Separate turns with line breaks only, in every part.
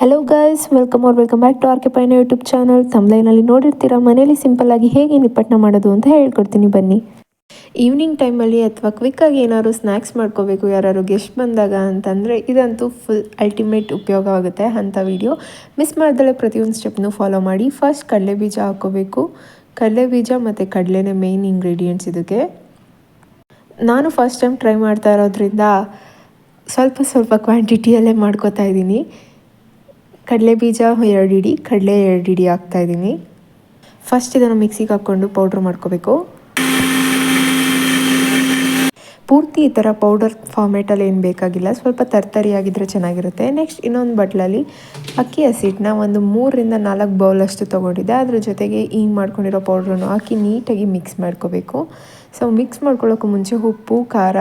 Hello guys welcome our welcome back to R K ಪೈನ YouTube channel ತಮ್ಲೈನಲ್ಲಿ ನೋಡಿರ್ತೀರಾ, ಮನೇಲಿ simple ಆಗಿ ಹೇಗೆ ನಿಪ್ಪಟ್ಟನ ಮಾಡೋದು ಅಂತ ಹೇಳ್ಕೊಡ್ತೀನಿ, ಬನ್ನಿ. ಈವ್ನಿಂಗ್ ಟೈಮಲ್ಲಿ ಅಥವಾ ಕ್ವಿಕ್ಕಾಗಿ ಏನಾದ್ರು ಸ್ನ್ಯಾಕ್ಸ್ ಮಾಡ್ಕೋಬೇಕು ಯಾರು ಗೆಸ್ಟ್ ಬಂದಾಗ ಅಂತಂದರೆ ಇದಂತೂ ಫುಲ್ ಅಲ್ಟಿಮೇಟ್ ಉಪಯೋಗ ಆಗುತ್ತೆ ಅಂಥ ವಿಡಿಯೋ ಮಿಸ್ ಮಾಡಿದಳೆ ಪ್ರತಿಯೊಂದು ಸ್ಟೆಪ್ನೂ ಫಾಲೋ ಮಾಡಿ. ಫಸ್ಟ್ ಕಡಲೆ ಬೀಜ ಹಾಕ್ಕೋಬೇಕು. ಕಡಲೆ ಬೀಜ ಮತ್ತು ಕಡಲೆನೇ ಮೇಯ್ನ್ ಇಂಗ್ರೀಡಿಯೆಂಟ್ಸ್ ಇದಕ್ಕೆ. ನಾನು ಫಸ್ಟ್ ಟೈಮ್ ಟ್ರೈ ಮಾಡ್ತಾ ಇರೋದ್ರಿಂದ ಸ್ವಲ್ಪ ಸ್ವಲ್ಪ ಕ್ವಾಂಟಿಟಿಯಲ್ಲೇ ಮಾಡ್ಕೋತಾ ಇದ್ದೀನಿ. ಕಡಲೆ ಬೀಜ ಎರಡು ಇಡಿ, ಕಡಲೆ ಎರಡು ಇಡಿ ಹಾಕ್ತಾಯಿದ್ದೀನಿ ಫಸ್ಟ್ ಇದನ್ನು ಮಿಕ್ಸಿಗೆ ಹಾಕ್ಕೊಂಡು ಪೌಡ್ರ್ ಮಾಡ್ಕೋಬೇಕು. ಪೂರ್ತಿ ಈ ಥರ ಪೌಡರ್ ಫಾರ್ಮೇಟಲ್ಲಿ ಏನು ಬೇಕಾಗಿಲ್ಲ, ಸ್ವಲ್ಪ ತರ್ತರಿಯಾಗಿದ್ದರೆ ಚೆನ್ನಾಗಿರುತ್ತೆ. ನೆಕ್ಸ್ಟ್ ಇನ್ನೊಂದು ಬಟ್ಲಲ್ಲಿ ಅಕ್ಕಿ ಹಸಿಟ್ಟನ್ನ ಒಂದು ಮೂರರಿಂದ ನಾಲ್ಕು ಬೌಲಷ್ಟು ತೊಗೊಂಡಿದ್ದೆ. ಅದ್ರ ಜೊತೆಗೆ ಹಿಂಗೆ ಮಾಡ್ಕೊಂಡಿರೋ ಪೌಡ್ರನ್ನು ಹಾಕಿ ನೀಟಾಗಿ ಮಿಕ್ಸ್ ಮಾಡ್ಕೋಬೇಕು. ಸೊ ಮಿಕ್ಸ್ ಮಾಡ್ಕೊಳ್ಳೋಕ್ಕೂ ಮುಂಚೆ ಉಪ್ಪು, ಖಾರ,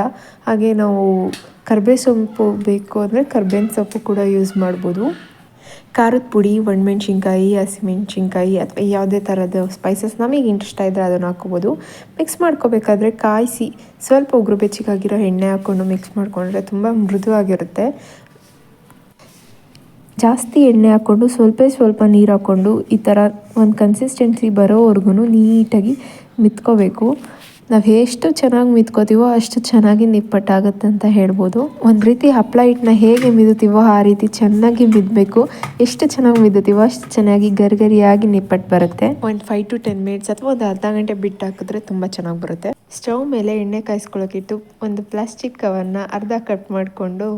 ಹಾಗೆ ನಾವು ಕರ್ಬೇ ಸೊಪ್ಪು ಬೇಕು ಅಂದರೆ ಕರ್ಬೇವಿನ ಸೊಪ್ಪು ಕೂಡ ಯೂಸ್ ಮಾಡ್ಬೋದು. ಖಾರದ ಪುಡಿ ಒಣಮೆಣ್ಸಿನ್ಕಾಯಿ ಹಸಿಮೆಣ್ಸಿನ್ಕಾಯಿ ಅಥವಾ ಯಾವುದೇ ಥರದ ಸ್ಪೈಸಸ್ ನಮಗೆ ಇಂಟ್ರೆಸ್ಟ್ ಇದ್ದರೆ ಅದನ್ನು ಹಾಕ್ಕೋಬೋದು. ಮಿಕ್ಸ್ ಮಾಡ್ಕೋಬೇಕಾದ್ರೆ ಕಾಯಿಸಿ ಸ್ವಲ್ಪ ಉಗುರು ಬೆಚ್ಚಗಾಗಿರೋ ಎಣ್ಣೆ ಹಾಕ್ಕೊಂಡು ಮಿಕ್ಸ್ ಮಾಡಿಕೊಂಡ್ರೆ ತುಂಬ ಮೃದುವಾಗಿರುತ್ತೆ. ಜಾಸ್ತಿ ಎಣ್ಣೆ ಹಾಕ್ಕೊಂಡು ಸ್ವಲ್ಪ ಸ್ವಲ್ಪ ನೀರು ಹಾಕ್ಕೊಂಡು ಈ ಥರ ಒಂದು ಕನ್ಸಿಸ್ಟೆನ್ಸಿ ಬರೋವರೆಗೂ ನೀಟಾಗಿ ಮಿತ್ಕೋಬೇಕು. ನಾವು ಎಷ್ಟು ಚೆನ್ನಾಗಿ ಮಿದ್ಕೋತೀವೋ ಅಷ್ಟು ಚೆನ್ನಾಗಿ ನಿಪ್ಪಟ್ಟಾಗುತ್ತೆ ಅಂತ ಹೇಳ್ಬೋದು. ಒಂದು ರೀತಿ ಹಪ್ಪಳ ಹಿಟ್ಟನ್ನ ಹೇಗೆ ಮಿದುತ್ತೀವೋ ಆ ರೀತಿ ಚೆನ್ನಾಗಿ ಮಿದಬೇಕು. ಎಷ್ಟು ಚೆನ್ನಾಗಿ ಮಿದುತ್ತೀವೋ ಅಷ್ಟು ಚೆನ್ನಾಗಿ ಗರಿಗರಿಯಾಗಿ ನಿಪ್ಪಟ್ಟು ಬರುತ್ತೆ. ಒಂದು ಫೈವ್ ಟು ಟೆನ್ ಮಿನಿಟ್ಸ್ ಅಥವಾ ಒಂದು ಅರ್ಧ ಗಂಟೆ ಬಿಟ್ಟು ಹಾಕಿದ್ರೆ ತುಂಬ ಚೆನ್ನಾಗಿ ಬರುತ್ತೆ. ಸ್ಟವ್ ಮೇಲೆ ಎಣ್ಣೆ ಕಾಯಿಸ್ಕೊಳ್ಳೋಕ್ಕಿಟ್ಟು ಒಂದು ಪ್ಲಾಸ್ಟಿಕ್ ಕವರ್ನ ಅರ್ಧ ಕಟ್ ಮಾಡಿಕೊಂಡು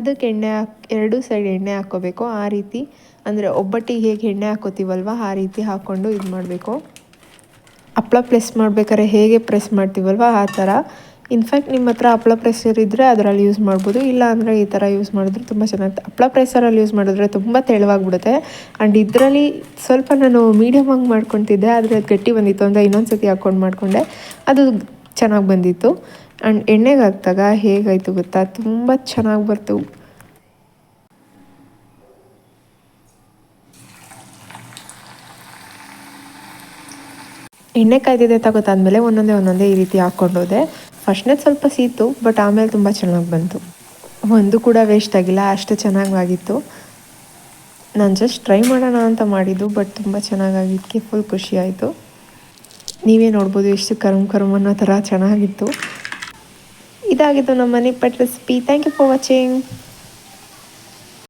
ಅದಕ್ಕೆ ಎಣ್ಣೆ ಎರಡು ಸೈಡ್ ಎಣ್ಣೆ ಹಾಕ್ಕೋಬೇಕು. ಆ ರೀತಿ, ಅಂದರೆ ಒಬ್ಬಟ್ಟಿಗೆ ಹೇಗೆ ಎಣ್ಣೆ ಹಾಕೋತೀವಲ್ವ ಆ ರೀತಿ ಹಾಕ್ಕೊಂಡು ಇದು ಮಾಡಬೇಕು ಹಪ್ಳ ಪ್ರೆಸ್ ಮಾಡ್ಬೇಕಾದ್ರೆ ಹೇಗೆ ಪ್ರೆಸ್ ಮಾಡ್ತೀವಲ್ವ? ಆ ಥರ ಇನ್ಫ್ಯಾಕ್ಟ್ ನಿಮ್ಮ ಹತ್ರ ಹಪ್ಳ ಪ್ರೆಸರ್ ಇದ್ದರೆ ಅದರಲ್ಲಿ ಯೂಸ್ ಮಾಡ್ಬೋದು. ಇಲ್ಲ ಅಂದರೆ ಈ ಥರ ಯೂಸ್ ಮಾಡಿದ್ರೆ ತುಂಬ ಚೆನ್ನಾಗಿ ಹಪ್ಪಳ ಪ್ರೆಸರಲ್ಲಿ ಯೂಸ್ ಮಾಡಿದ್ರೆ ತುಂಬ ತೆಳುವಾಗಿಬಿಡುತ್ತೆ. ಆ್ಯಂಡ್ ಇದರಲ್ಲಿ ಸ್ವಲ್ಪ ನಾನು ಮೀಡಿಯಮ್ ಹಂಗೆ ಮಾಡ್ಕೊತಿದ್ದೆ, ಆದರೆ ಅದು ಗಟ್ಟಿ ಬಂದಿತ್ತು. ಅಂದರೆ ಇನ್ನೊಂದು ಸತಿ ಹಾಕ್ಕೊಂಡು ಮಾಡಿಕೊಂಡೆ. ಅದು ಚೆನ್ನಾಗಿ ಬಂದಿತ್ತು. ಆ್ಯಂಡ್ ಎಣ್ಣೆಗೆ ಹಾಕಿದಾಗ ಹೇಗಾಯಿತು ಗೊತ್ತಾ? ತುಂಬ ಚೆನ್ನಾಗಿ ಬರ್ತು. ಎಣ್ಣೆ ಕಾಯ್ದಿದೆ ತಗೋತಾದ್ಮೇಲೆ ಒಂದೊಂದೇ ಒಂದೊಂದೇ ಈ ರೀತಿ ಹಾಕ್ಕೊಂಡೋದೆ. ಫಸ್ಟ್ನೇ ಸ್ವಲ್ಪ ಸೀತು, ಬಟ್ ಆಮೇಲೆ ತುಂಬ ಚೆನ್ನಾಗಿ ಬಂತು. ಒಂದು ಕೂಡ ವೇಸ್ಟ್ ಆಗಿಲ್ಲ, ಅಷ್ಟು ಚೆನ್ನಾಗಾಗಿತ್ತು ನಾನು ಜಸ್ಟ್ ಟ್ರೈ ಮಾಡೋಣ ಅಂತ ಮಾಡಿದ್ದು, ಬಟ್ ತುಂಬ ಚೆನ್ನಾಗಾಗಿದ್ದಕ್ಕೆ ಫುಲ್ ಖುಷಿ ಆಯಿತು. ನೀವೇ ನೋಡ್ಬೋದು ಎಷ್ಟು ಕರಮ್ ಕರಮ್ ಅನ್ನೋ ಥರ ಚೆನ್ನಾಗಿತ್ತು. ಇದಾಗಿತ್ತು ನಮ್ಮ ಮನೆ ಪಟ್ recipe thank you for watching